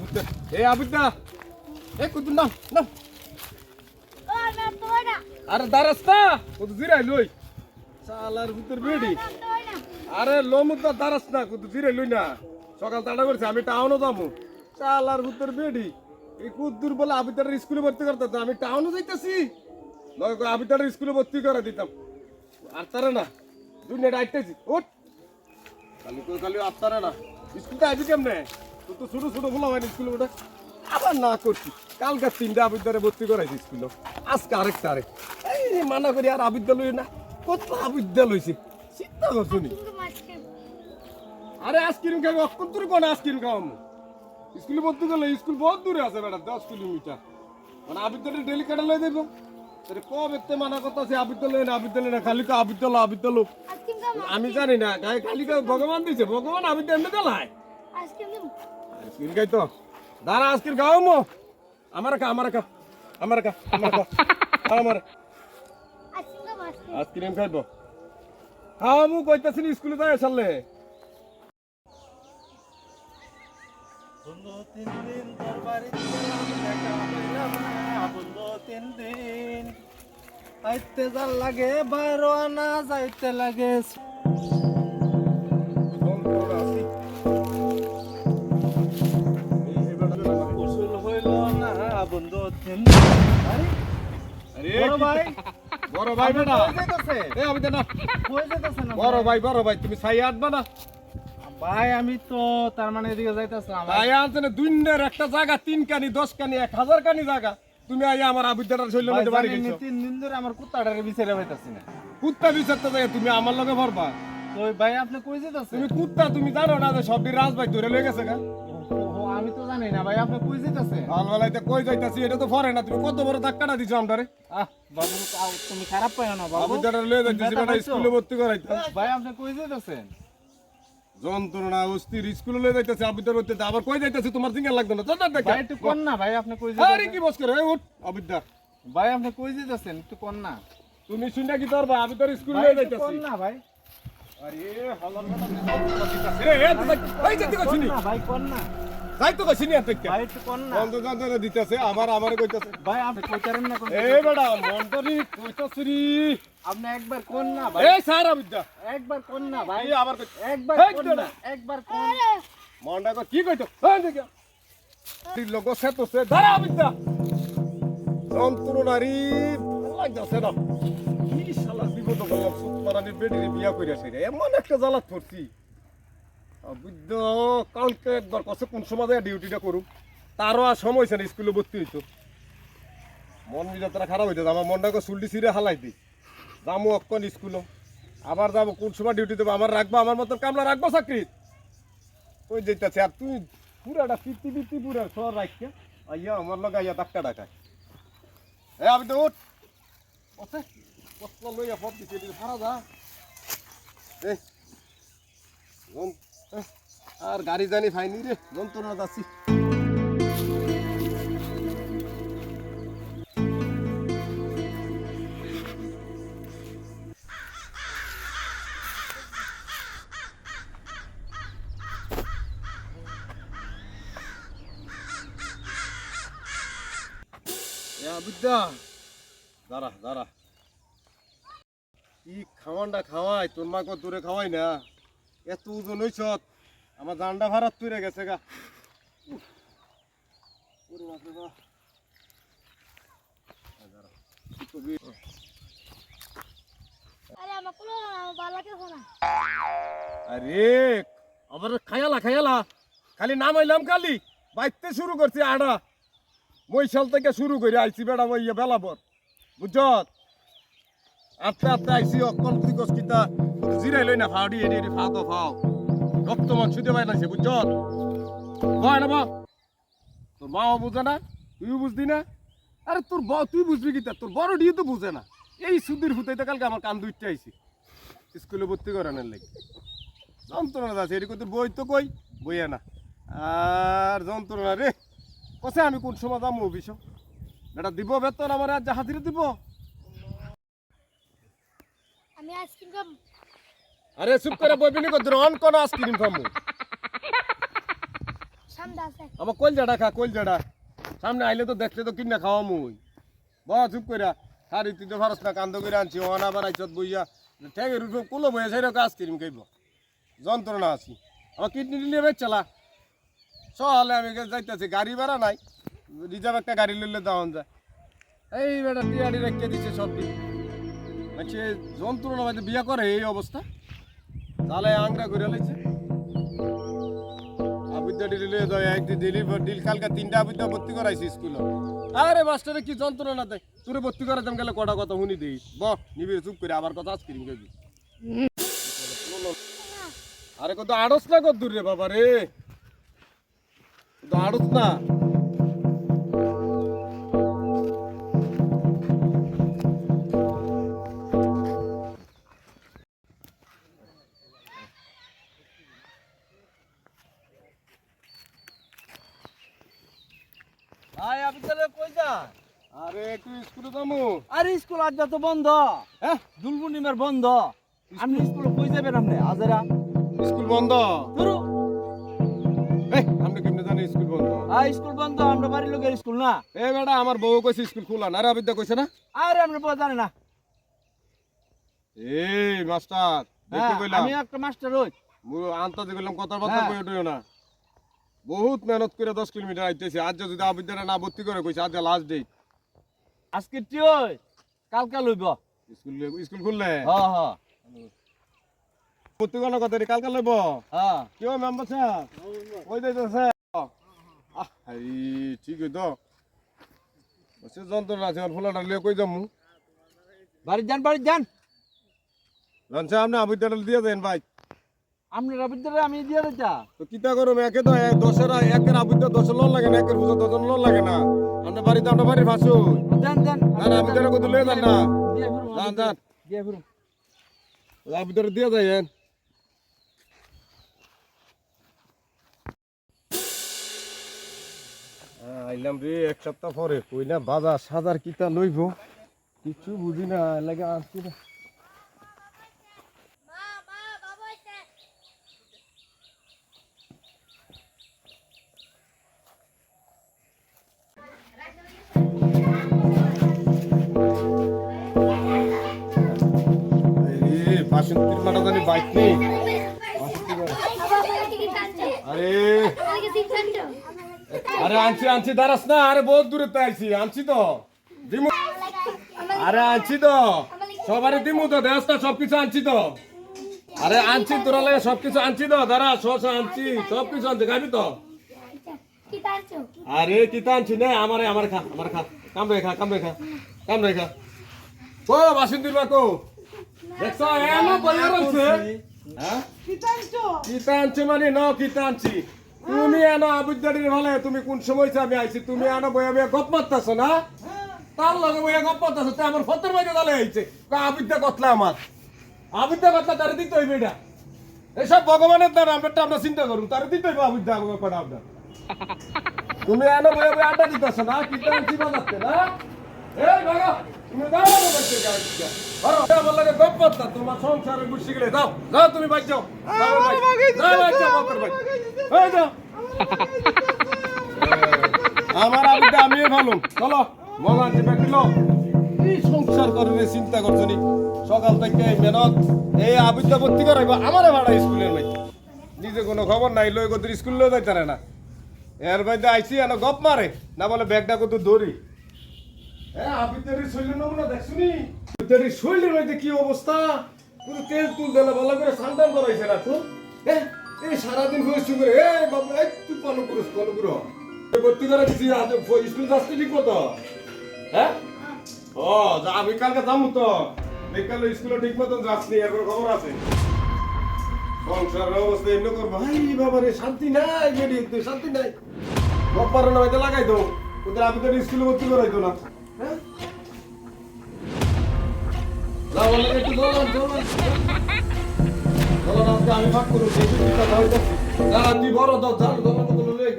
ভূতে এ আবিদা এ না আরে দারাস্তা কত জিরাই লই শালার ভূতের বেডি না না আরে লোমু তো দারাস না কত জিরাই লই না সকাল তাড়া করছে আমি টাউনও যাব শালার ভূতের বেডি এই কুদ্দুর বলে আবিদার স্কুলে ভর্তি করতে আমি টাউনও যাইতেছি আবিদার স্কুলে ভর্তি করে দিতাম আর তারা না আইতেছি ওট খালি তো খালি আর তারা না। স্কুলটা আইবি কেমনে? তুই তো ছোট ছোট বলা হয়নি স্কুলে ওটা আবার না করছি। কালকে তিনটা আবিদ্যারে ভর্তি করাইছি স্কুলে। আজকে আরেকটা আরেক। এই মানা করি আর আবিদ্যালয় না কত আবিদ্যালয় হয়েছে চিন্তা করছ নি? আরে আইসক্রিম খাব অক্ষর দূরে কোন আইসক্রিম খাওয়াম? স্কুলে ভর্তি করলে স্কুল বহুত দূরে আছে বেটা দশ কিলোমিটার। মানে আবিদ্যালয় ডেলি কাটা লই দেবো কবে তে মানা খালি আমি জানি না গায়ে খালি ভগবান দিছে ভগবান আবিদ্যা এমনি দেলায় আইসক্রিম খাই তো। দাঁড়া আইসক্রিম খাও মো। আমার খা আমার খা আমার খা আমার খাও আমার। আইসক্রিম খাইব। খাও মু কইতাছি স্কুলে যাই সালে বন্ধু তিন দিন তোর বাড়িতে দেখা পাইলাম না বন্ধু তিন দিন। আইতে যার লাগে আনা যাইতে লাগে বন্ধু তিন আরে, বড় ভাই। বড় ভাই বেটা। এ আবিদা না। না বড় ভাই। বড় ভাই তুমি আটবা না। ভাই আমি তো তার মানে এদিকে যাইতাছিলাম। ছাই আনছে না দুইনের একটা জায়গা তিন কানি দশ কানি এক হাজার কানি জায়গা। তুমি আইয়া আমার আবিদ্যাটার শৈল ভাই, মধ্যে বাড়ি গেছো। তিন দিন ধরে আমার কুত্তাটারে বিচারে পাইতাছি না। কুত্তা বিচারতে যায় তুমি আমার লগে ভরবা তো ভাই আপনি কই যেতেছেন তুমি কুত্তা তুমি জানো না যে সবটি রাজভাই ধরে লয়ে গেছে গা। আমি তো জানি না ভাই আপনি কই যেতেছেন হালবেলাইতে কই যাইতাছি এটা তো ফরে না তুমি কত বড় ধাক্কাটা দিছো আমটারে আহ বাবু তুমি খারাপ পাইও না বাবু। আবিদ্যাটার লয়ে যাইতেছি বেটা স্কুলে ভর্তি করাইতে। ভাই আপনি কই যেতেছেন যন্ত্রণা অস্থির স্কুলে যাইতেছে আবিদ্যার হইতে আবার কই যাইতেছে? তোমার সিঙ্গার লাগবে না। দাদা দেখো। ভাই একটু কোন না ভাই আপনি কই আরে যেতেছেন কি বস করে? উঠ আবিদ্যা ভাই আপনি কই যাইতেছেন? একটু কোন না। তুমি শুনে কি তোর আবিদ্যার স্কুলে যাইতেছে কোন না ভাই। আরে হলার কথা এ তো ভাই যেতে কইছিনি না ভাই কোন না। যাই তো কইছিনি আর থেকে ভাই একটু কোন না? বন্ধ যন্ত্রণা দিতেছে আবার আমার কইতাছে। ভাই আপনি কইতারেন না কোন এই বেটা মন্টরি কইতাছরি আপনি একবার কোন না ভাই? এই স্যার আবিদ্যা একবার কোন না ভাই? এই আবার একবার কোন না একবার কোন মন্ডা কি কইতো? হ্যাঁ দেখো। তুই লোক সে তো সে দাঁড়া আবিদ্যা যন্ত্রণারি লাগতাছে না। কি শালা বিপদ বললাম সুতমারানি বেডিরে বিয়া কইরাছে রে? এমন একটা জ্বালাত পড়ছি। বুদ্ধ কালকে একবার কসে কোন সময় ডিউটিটা করুক। তারও আর সময় হয়েছে না স্কুলে ভর্তি হইতো। মন মিজাতরা খারাপ হইতে আমার মনটাকে চুলটি ছিঁড়ে হালাই দিই। যাব অক্ষণ স্কুলে আবার যাব কোন সময় ডিউটি দেবো আমার রাখব আমার মতন কামলা রাখব চাকরি। ওই যেতেছে আর তুই পুরাটা পিতি পিতি পুরা সর রাখিয়া আইয়া আমার লগে আইয়া ডাক্তার ডাকায় এ আমি তো উঠ। ওতে পত্র লইয়া দিছে দিকে সারা যা। এ, আর গাড়ি জানি ফাইনি রে, যন্ত্রণা যাচ্ছি এ বিদ্যা দাঁড়া দাঁড়া। কি খাওয়ানটা খাওয়াই? তোর মা কত দূরে খাওয়াই না? এত ওজন হইছ? আমার জানটা ভাড়াত তুই গেছে গা? আরে আবার খায়ালা খায়ালা। খালি নাম হইলাম খালি। বাইতে শুরু করছি আড়া। মৈশাল থেকে শুরু করে আইছি বেড়া বেলাবর। বুঝছত আস্তে আস্তে আইছি অকল তুই কস কিতা? জিরাই লই না ফাও এডি ফাও তো ফাও। রক্ত দিয়ে বাইর লাগছে বুঝছত হয় না বা তোর মাও বুঝে না, তুইও বুঝদি না। আরে, তোর ব তুই বুঝবি কিতা তোর বড় ডিও তো বুঝে না। এই সুদির হুতাইতে কালকে আমার কান দুইটা আইছি। স্কুলে ভর্তি করানোর লাগে। যন্ত্রণা আছে এদিকে তোর বই তো কই? বইয়া না। আর যন্ত্রণা রে। কসে আমি কোন সময় যাব অফিস? এটা দিব বেতন আমার, আর জাহাজিরে দিব। আমি আরে চুপ করে বইবি নি কত অন কোন আইসক্রিম খামু। আমার কলজাটা খা কলজাটা। সামনে আইলে তো দেখলে তো কিনা খাওয়া মুই ব চুপ কইরা। হারি তুই তো ফারস না কান্দ করে আনছি অন আবার আইছত বইয়া। ঠেঙের উপর কুলো বইয়া সেই রকম আইসক্রিম খাইব। যন্ত্রণা আছি। আমার কিডনি নিয়ে বেচ চালা সহলে আমি যাইতেছি গাড়ি ভাড়া নাই। রিজার্ভ একটা গাড়ি লইলে দাওয়ান যায়। এই বেটা টিয়াড়ি রেখে দিছে সব দিন। মানে যন্ত্রণা বিয়া করে এই অবস্থা? তাহলে আংরা করে লাইছে। আবিদ্যা ডিল যায় কালকে তিনটা আবিদ্যা ভর্তি করাইছি স্কুলে। আরে মাস্টারে, কি যন্ত্রণা দেয়? তোরে ভর্তি করাতাম গেলে কটা কথা শুনি দেই। ব নিবি চুপ করে আবার কথা আজকে গেবি আরে কত আড়স না কত দূর রে বাবা রে আড়স না? আরে একটু স্কুলে যাব। আরে স্কুল আজ তো বন্ধ। হ্যাঁ? দুলবুনিমের বন্ধ। আপনি স্কুলে কই যাবেন আপনি আজেরা স্কুল বন্ধ। ধরো। এই আমরা কেমনে জানি স্কুল বন্ধ? আই স্কুল বন্ধ আমরা বাড়ির লোকের স্কুল না। এ বেটা আমার বউ কইছে স্কুল খোলা না রে আবিদ্যা কইছে না? আরে আমরা বউ জানে না। এই মাস্টার দেখতে হ্যাঁ, কইলাম। আমি একটা মাস্টার ওই মুই আনতাতে কইলাম কথা হ্যাঁ। কই উঠিও না। বহুত মেহনত করে দশ কিলোমিটার আইতেছি। আজ যদি আবিদ্যাটা না ভর্তি করে কইছে আজ লাস্ট ডেট আজকে টি ওই কালকা লইব। স্কুল স্কুল খুললে? হ হ। ভর্তি করার কথা কালকে লইব? হ্যাঁ কেউ মেম্বার স্যার ওই দে স্যার আহ হাই ঠিক তো সে যন্ত্রণা আছে ফুলাটা লিয়ে কই যামু? বাড়ি যান বাড়ি যান। লঞ্চে আপনি আবিদ্যাটা দিয়ে দেন ভাই। আপনার বিদ্যালয়ে আমি দিয়ে দিতা। তো কিতা করুম একে তো এক দশের একের আবিদ্যা দশের লোন লাগে না একের বুঝা দশের লোন লাগে না। আমরা বাড়িতে আমরা বাড়ির ভাসু। দেন দেন। না কত লয়ে যান না। দিয়ে যান যান। দিয়ে যাইয়েন আইলাম রে এক সপ্তাহ পরে। কই না বাজার সাজার কিতা লইব? কিছু বুঝি না লাগে আনছি না। বাসন্তীর মাটা জানি বাইক নেই। আরে। আনছো, আনছি, দাঁড়াস না, আরে বহুত দূরে তো আইছি, আনছি তো। আরে আনছি তো। সবারই দিমু তো দেখ না, সবকিছু আনছি তো। আরে আনছি, তোরা লাগে সবকিছু আনছি তো, দাঁড়া শস আনছি, সবকিছু আনছি, খাবি তো? আরে কি তা আনছি না, আমারে, আমার খা আমার খা। কাম রে খা কাম রে খা কাম রে খা। ও, বাসন্তীর মা কো? দেখছ এমন বলে রয়েছে হ্যাঁ? মানে ন তুমি এনো আবুদ্দারির ভালে তুমি কোন সময় আইছি? তুমি এনো বয়া বয়া গপ মারতাছ না? তার লগে বয়া গপ মারতাছ তে আমার ফতের বাইরে দালে আইছে। কা আবিদ্যা কতলা আমার? আবিদ্যা কতলা তার দিতে হইবে এটা। এসব ভগবানের দ্বারা আমরা আমরা চিন্তা করুন তার দিতে হইবে আবিদ্যা আমাকে আপনার তুমি এনো বয়া বয়া আড্ডা দিতাছ না? কিতা আনছি বাজাতে না? এই তোমার সংসারে গেলে যাও তুমি বাইক যাও। এই আমার আবিদা আমিও ভালো চলো মজা আনছি ব্যাগ লো এই সংসার করে চিন্তা করছ নি? সকাল থেকে মেহনত এই আবিদ্যা ভর্তি করাইব আমারে ভাড়া স্কুলের ভাই নিজে কোনো খবর নাই লই কত স্কুল লই যাইতে না। এর বাইদে আইছি এনে গপ মারে। না বলে ব্যাগটা কত দৌড়ি। হ্যাঁ ভালো করে না হ্যাঁ সারাদিন করে করো করে। মতো। হ্যাঁ? ও আমি কালকে তো। স্কুলে ঠিক খবর আছে। অবস্থা এমনি করব। হাই বাবা রে, শান্তি নাই শান্তি নাই। লাগাই দাও। আমি তো স্কুলে ভর্তি করাইতো না। আমি ভাগ করুন দেখি কি কথা হইতেছে না তুই বড় দশ দৌড়ান